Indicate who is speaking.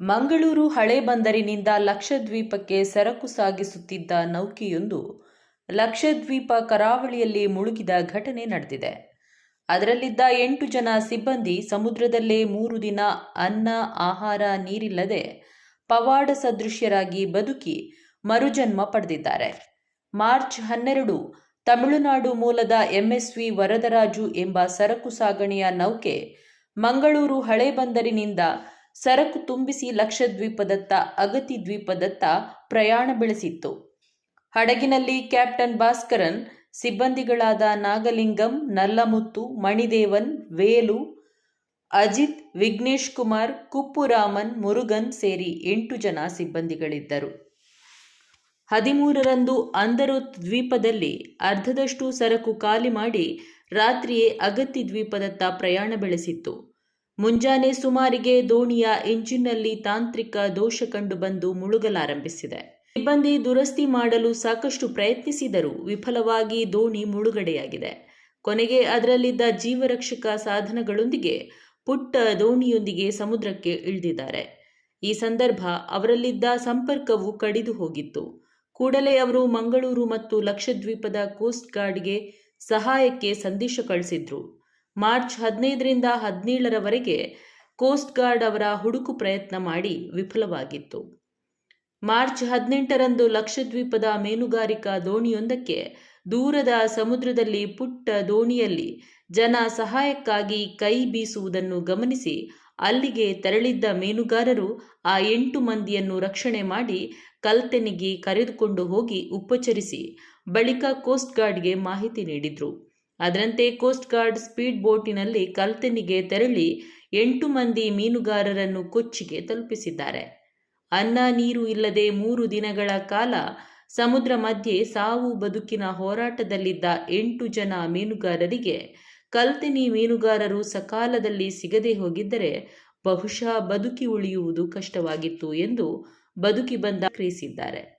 Speaker 1: ಮಂಗಳೂರು ಹಳೆ ಬಂದರಿನಿಂದ ಲಕ್ಷದ್ವೀಪಕ್ಕೆ ಸರಕು ಸಾಗಿಸುತ್ತಿದ್ದ ನೌಕೆಯೊಂದು ಲಕ್ಷದ್ವೀಪ ಕರಾವಳಿಯಲ್ಲಿ ಮುಳುಗಿದ ಘಟನೆ ನಡೆದಿದೆ. ಅದರಲ್ಲಿದ್ದ ಎಂಟು ಜನ ಸಿಬ್ಬಂದಿ ಸಮುದ್ರದಲ್ಲೇ ಮೂರು ದಿನ ಅನ್ನ, ಆಹಾರ ನೀರಿಲ್ಲದೆ ಪವಾಡ ಸದೃಶ್ಯರಾಗಿ ಬದುಕಿ ಮರುಜನ್ಮ ಪಡೆದಿದ್ದಾರೆ. ಮಾರ್ಚ್ ಹನ್ನೆರಡು ತಮಿಳುನಾಡು ಮೂಲದ ಎಂಎಸ್ವಿ ವರದರಾಜು ಎಂಬ ಸರಕು ಸಾಗಣೆಯ ನೌಕೆ ಮಂಗಳೂರು ಹಳೆ ಬಂದರಿನಿಂದ ಸರಕು ತುಂಬಿಸಿ ಲಕ್ಷದ್ವೀಪದತ್ತ ಅಗತಿ ದ್ವೀಪದತ್ತ ಪ್ರಯಾಣ ಬೆಳೆಸಿತ್ತು. ಹಡಗಿನಲ್ಲಿ ಕ್ಯಾಪ್ಟನ್ ಭಾಸ್ಕರನ್, ಸಿಬ್ಬಂದಿಗಳಾದ ನಾಗಲಿಂಗಂ, ನಲ್ಲಮುತ್ತು, ಮಣಿದೇವನ್, ವೇಲು, ಅಜಿತ್, ವಿಘ್ನೇಶ್ ಕುಮಾರ್ ಕುಪ್ಪುರಾಮನ್ ಮುರುಗನ್ ಸೇರಿ ಎಂಟು ಜನ ಸಿಬ್ಬಂದಿಗಳಿದ್ದರು. ಹದಿಮೂರರಂದು ಅಂದರೋತ್ ದ್ವೀಪದಲ್ಲಿ ಅರ್ಧದಷ್ಟು ಸರಕು ಖಾಲಿ ಮಾಡಿ ರಾತ್ರಿಯೇ ಅಗತ್ಯ ದ್ವೀಪದತ್ತ ಪ್ರಯಾಣ ಬೆಳೆಸಿತ್ತು. ಮುಂಜಾನೆ ಸುಮಾರಿಗೆ ದೋಣಿಯ ಎಂಜಿನ್ನಲ್ಲಿ ತಾಂತ್ರಿಕ ದೋಷ ಕಂಡುಬಂದು ಮುಳುಗಲಾರಂಭಿಸಿದೆ. ಸಿಬ್ಬಂದಿ ದುರಸ್ತಿ ಮಾಡಲು ಸಾಕಷ್ಟು ಪ್ರಯತ್ನಿಸಿದರೂ ವಿಫಲವಾಗಿ ದೋಣಿ ಮುಳುಗಡೆಯಾಗಿದೆ. ಕೊನೆಗೆ ಅದರಲ್ಲಿದ್ದ ಜೀವರಕ್ಷಕ ಸಾಧನಗಳೊಂದಿಗೆ ಪುಟ್ಟ ದೋಣಿಯೊಂದಿಗೆ ಸಮುದ್ರಕ್ಕೆ ಇಳಿದಿದ್ದಾರೆ. ಈ ಸಂದರ್ಭ ಅವರಲ್ಲಿದ್ದ ಸಂಪರ್ಕವು ಕಡಿದು ಹೋಗಿತ್ತು. ಕೂಡಲೇ ಅವರು ಮಂಗಳೂರು ಮತ್ತು ಲಕ್ಷದ್ವೀಪದ ಕೋಸ್ಟ್ ಗಾರ್ಡ್ಗೆ ಸಹಾಯಕ್ಕೆ ಸಂದೇಶ ಕಳಿಸಿದ್ರು. ಮಾರ್ಚ್ ಹದಿನೈದರಿಂದ ಹದಿನೇಳರವರೆಗೆ ಕೋಸ್ಟ್ ಗಾರ್ಡ್ ಅವರ ಹುಡುಕು ಪ್ರಯತ್ನ ಮಾಡಿ ವಿಫಲವಾಗಿತ್ತು. ಮಾರ್ಚ್ ಹದಿನೆಂಟರಂದು ಲಕ್ಷದ್ವೀಪದ ಮೀನುಗಾರಿಕಾ ದೋಣಿಯೊಂದಕ್ಕೆ ದೂರದ ಸಮುದ್ರದಲ್ಲಿ ಪುಟ್ಟ ದೋಣಿಯಲ್ಲಿ ಜನ ಸಹಾಯಕ್ಕಾಗಿ ಕೈ ಬೀಸುವುದನ್ನು ಗಮನಿಸಿ ಅಲ್ಲಿಗೆ ತೆರಳಿದ್ದ ಮೀನುಗಾರರು ಆ ಎಂಟು ಮಂದಿಯನ್ನು ರಕ್ಷಣೆ ಮಾಡಿ ಕಲ್ತೆನಿಗೆ ಕರೆದುಕೊಂಡು ಹೋಗಿ ಉಪಚರಿಸಿ ಬಳಿಕ ಕೋಸ್ಟ್ ಗಾರ್ಡ್ಗೆ ಮಾಹಿತಿ ನೀಡಿದ್ರು. ಅದರಂತೆ ಕೋಸ್ಟ್ ಗಾರ್ಡ್ ಸ್ಪೀಡ್ ಬೋಟಿನಲ್ಲಿ ಕಲ್ತನಿಗೆ ತೆರಳಿ ಎಂಟು ಮಂದಿ ಮೀನುಗಾರರನ್ನು ಕೊಚ್ಚಿಗೆ ತಲುಪಿಸಿದ್ದಾರೆ. ಅನ್ನ, ನೀರು ಇಲ್ಲದೆ ಮೂರು ದಿನಗಳ ಕಾಲ ಸಮುದ್ರ ಮಧ್ಯೆ ಸಾವು ಬದುಕಿನ ಹೋರಾಟದಲ್ಲಿದ್ದ ಎಂಟು ಜನ ಮೀನುಗಾರರಿಗೆ ಕಲ್ತೆನಿ ಮೀನುಗಾರರು ಸಕಾಲದಲ್ಲಿ ಸಿಗದೆ ಹೋಗಿದ್ದರೆ ಬಹುಶಃ ಬದುಕಿ ಉಳಿಯುವುದು ಕಷ್ಟವಾಗಿತ್ತು ಎಂದು ಬದುಕಿ ಬಂದ ಕ್ರಿಯಿಸಿದ್ದಾರೆ.